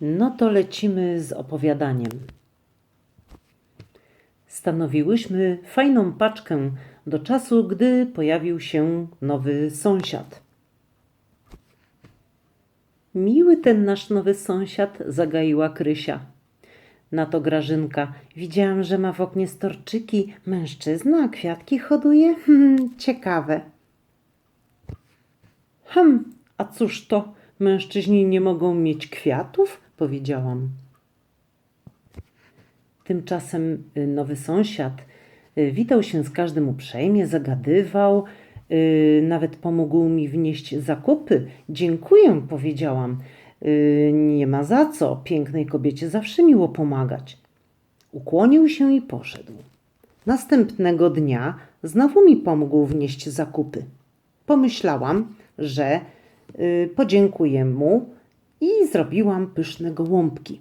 No to lecimy z opowiadaniem. Stanowiłyśmy fajną paczkę do czasu, gdy pojawił się nowy sąsiad. Miły ten nasz nowy sąsiad, zagaiła Krysia. Na to Grażynka. Widziałam, że ma w oknie storczyki. Mężczyzna, a kwiatki hoduje? Hmm, ciekawe. Hm, a cóż to? Mężczyźni nie mogą mieć kwiatów? Powiedziałam. Tymczasem y, nowy sąsiad y, witał się z każdym uprzejmie, zagadywał, y, nawet pomógł mi wnieść zakupy. Dziękuję, powiedziałam. Nie ma za co, pięknej kobiecie zawsze miło pomagać. Ukłonił się i poszedł. Następnego dnia znowu mi pomógł wnieść zakupy. Pomyślałam, że podziękuję mu i zrobiłam pyszne gołąbki.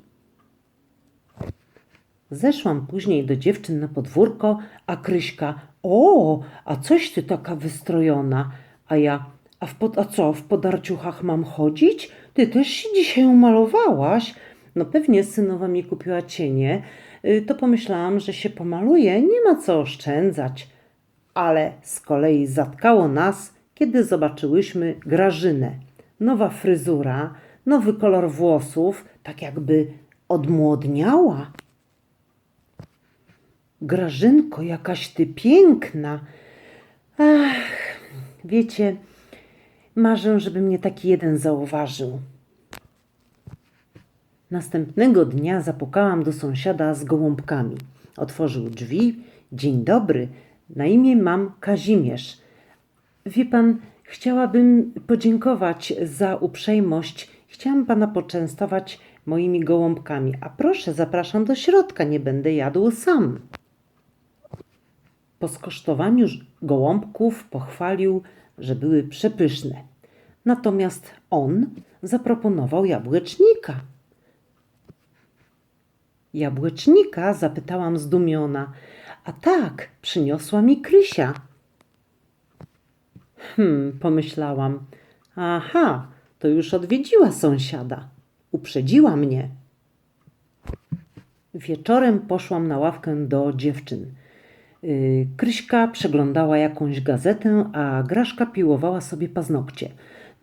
Zeszłam później do dziewczyn na podwórko, a Kryśka, o, a coś ty taka wystrojona, a ja, a, w pod, a co, w podarciuchach mam chodzić? Ty też się dzisiaj umalowałaś? No pewnie synowa mi kupiła cienie, y, to pomyślałam, że się pomaluję, nie ma co oszczędzać. Ale z kolei zatkało nas, kiedy zobaczyłyśmy Grażynę. Nowa fryzura, nowy kolor włosów, tak jakby odmłodniała. Grażynko, jakaś ty piękna. Ach, wiecie, marzę, żeby mnie taki jeden zauważył. Następnego dnia zapukałam do sąsiada z gołąbkami. Otworzył drzwi. Dzień dobry, na imię mam Kazimierz. Wie pan, chciałabym podziękować za uprzejmość. Chciałam pana poczęstować moimi gołąbkami. A proszę, zapraszam do środka, nie będę jadł sam. Po skosztowaniu gołąbków pochwalił, że były przepyszne. Natomiast on zaproponował jabłecznika. Jabłecznika? zapytałam zdumiona. A tak, przyniosła mi Krysia. Hmm, pomyślałam. Aha, to już odwiedziła sąsiada. Uprzedziła mnie. Wieczorem poszłam na ławkę do dziewczyn. Yy, Kryśka przeglądała jakąś gazetę, a Graszka piłowała sobie paznokcie.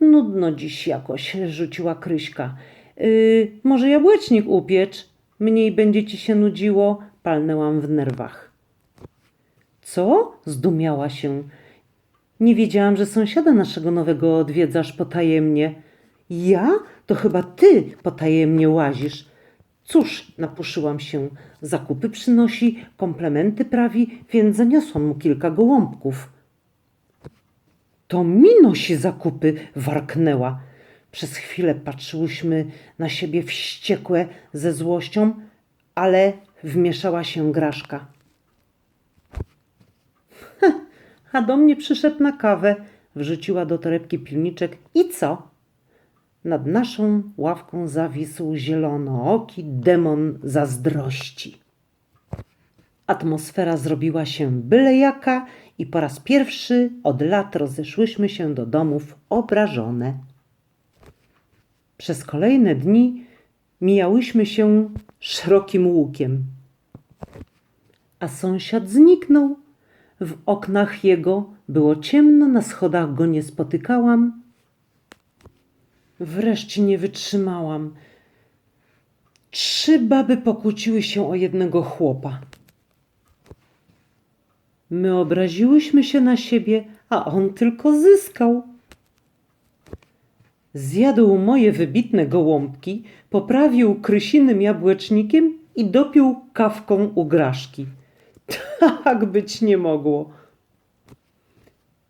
Nudno dziś jakoś, rzuciła Kryśka. Yy, może jabłecznik upiecz? Mniej będzie ci się nudziło? Palnęłam w nerwach. Co? Zdumiała się. Nie wiedziałam, że sąsiada naszego nowego odwiedzasz potajemnie. Ja? To chyba ty potajemnie łazisz. Cóż, napuszyłam się. Zakupy przynosi, komplementy prawi, więc zaniosłam mu kilka gołąbków. To mi nosi zakupy, warknęła. Przez chwilę patrzyłyśmy na siebie wściekłe ze złością, ale wmieszała się Graszka. A do mnie przyszedł na kawę, wrzuciła do torebki pilniczek. I co? Nad naszą ławką zawisł zielonooki demon zazdrości. Atmosfera zrobiła się byle jaka i po raz pierwszy od lat rozeszłyśmy się do domów obrażone. Przez kolejne dni mijałyśmy się szerokim łukiem. A sąsiad zniknął. W oknach jego było ciemno, na schodach go nie spotykałam. Wreszcie nie wytrzymałam. Trzy baby pokłóciły się o jednego chłopa. My obraziłyśmy się na siebie, a on tylko zyskał. Zjadł moje wybitne gołąbki, poprawił krysinym jabłecznikiem i dopił kawką u graszki. Tak być nie mogło.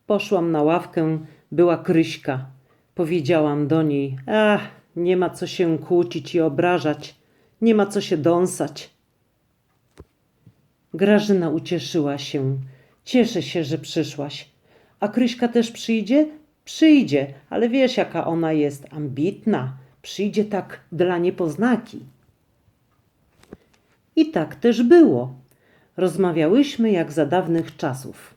Poszłam na ławkę, była Kryśka. Powiedziałam do niej: Ach, nie ma co się kłócić i obrażać, nie ma co się dąsać. Grażyna ucieszyła się. Cieszę się, że przyszłaś. A Kryśka też przyjdzie? Przyjdzie, ale wiesz, jaka ona jest ambitna. Przyjdzie tak dla niepoznaki. I tak też było. Rozmawiałyśmy jak za dawnych czasów.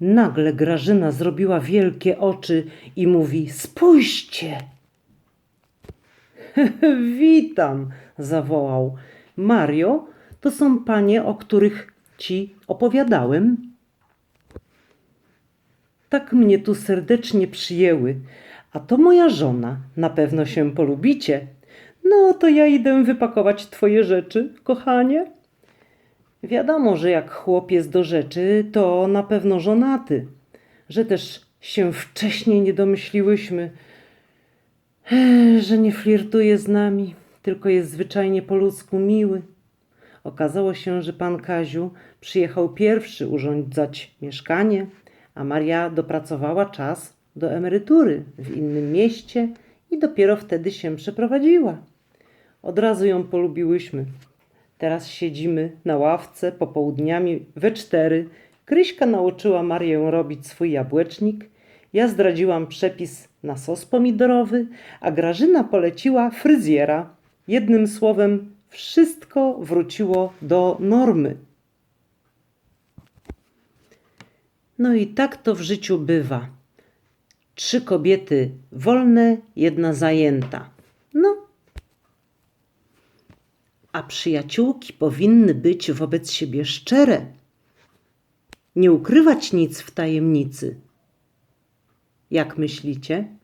Nagle Grażyna zrobiła wielkie oczy i mówi: Spójrzcie! Witam, zawołał. Mario, to są panie, o których ci opowiadałem. Tak mnie tu serdecznie przyjęły. A to moja żona. Na pewno się polubicie. No to ja idę wypakować twoje rzeczy, kochanie. Wiadomo, że jak chłop jest do rzeczy, to na pewno żonaty. Że też się wcześniej nie domyśliłyśmy, że nie flirtuje z nami, tylko jest zwyczajnie po ludzku miły. Okazało się, że pan Kaziu przyjechał pierwszy urządzać mieszkanie, a Maria dopracowała czas do emerytury w innym mieście i dopiero wtedy się przeprowadziła. Od razu ją polubiłyśmy. Teraz siedzimy na ławce popołudniami we cztery. Kryśka nauczyła Marię robić swój jabłecznik. Ja zdradziłam przepis na sos pomidorowy, a Grażyna poleciła fryzjera. Jednym słowem, wszystko wróciło do normy. No i tak to w życiu bywa. Trzy kobiety wolne, jedna zajęta. No, a przyjaciółki powinny być wobec siebie szczere, nie ukrywać nic w tajemnicy. Jak myślicie?